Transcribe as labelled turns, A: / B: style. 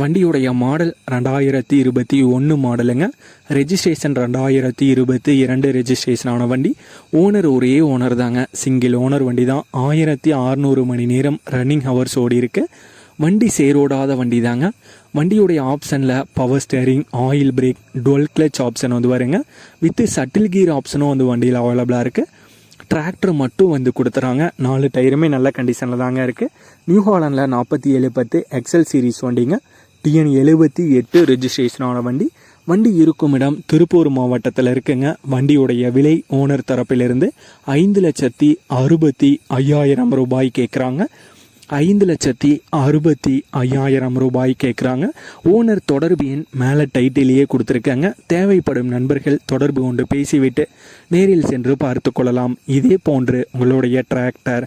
A: வண்டியுடைய மாடல் ரெண்டாயிரத்தி இருபத்தி ஒன்று மாடலுங்க. ரெஜிஸ்ட்ரேஷன் ரெண்டாயிரத்தி இருபத்தி இரண்டு ரெஜிஸ்ட்ரேஷனான வண்டி. ஓனர் ஒரே ஓனர் தாங்க. சிங்கிள் ஓனர் வண்டி தான் ஆயிரத்தி அறநூறு மணி நேரம் ரன்னிங் ஹவர்ஸ் ஓடி இருக்கு. வண்டி சேரோடாத வண்டி தாங்க வண்டியுடைய ஆப்ஷனில் power steering oil brake dual clutch option வந்து வருங்க. வித்து சட்டில் கீர் ஆப்ஷனும் வந்து வண்டியில் அவைலபிளாக இருக்குது டிராக்டர் மட்டும் வந்து கொடுத்துறாங்க. நாலு டயருமே நல்ல கண்டிஷனில் தாங்க இருக்குது நியூ ஹாலண்டில் நாற்பத்தி ஏழு பத்து எக்ஸல் சீரிஸ் வண்டிங்க. டிஎன் எழுபத்தி எட்டு ரெஜிஸ்ட்ரேஷனான வண்டி. வண்டி இருக்கும் இடம் திருப்பூர் மாவட்டத்தில் இருக்குங்க. வண்டியுடைய விலை ஓனர் தரப்பிலிருந்து ஐந்து லட்சத்தி அறுபத்தி ஐயாயிரம் ரூபாய் கேட்குறாங்க ஐந்து லட்சத்தி அறுபத்தி ஐயாயிரம் ரூபாய் கேட்குறாங்க ஓனர் தொடர்பு எண் மேலே டைட்டிலேயே கொடுத்துருக்காங்க. தேவைப்படும் நண்பர்கள் தொடர்பு கொண்டு பேசிவிட்டு நேரில் சென்று பார்த்து கொள்ளலாம். இதே போன்று உங்களுடைய டிராக்டர்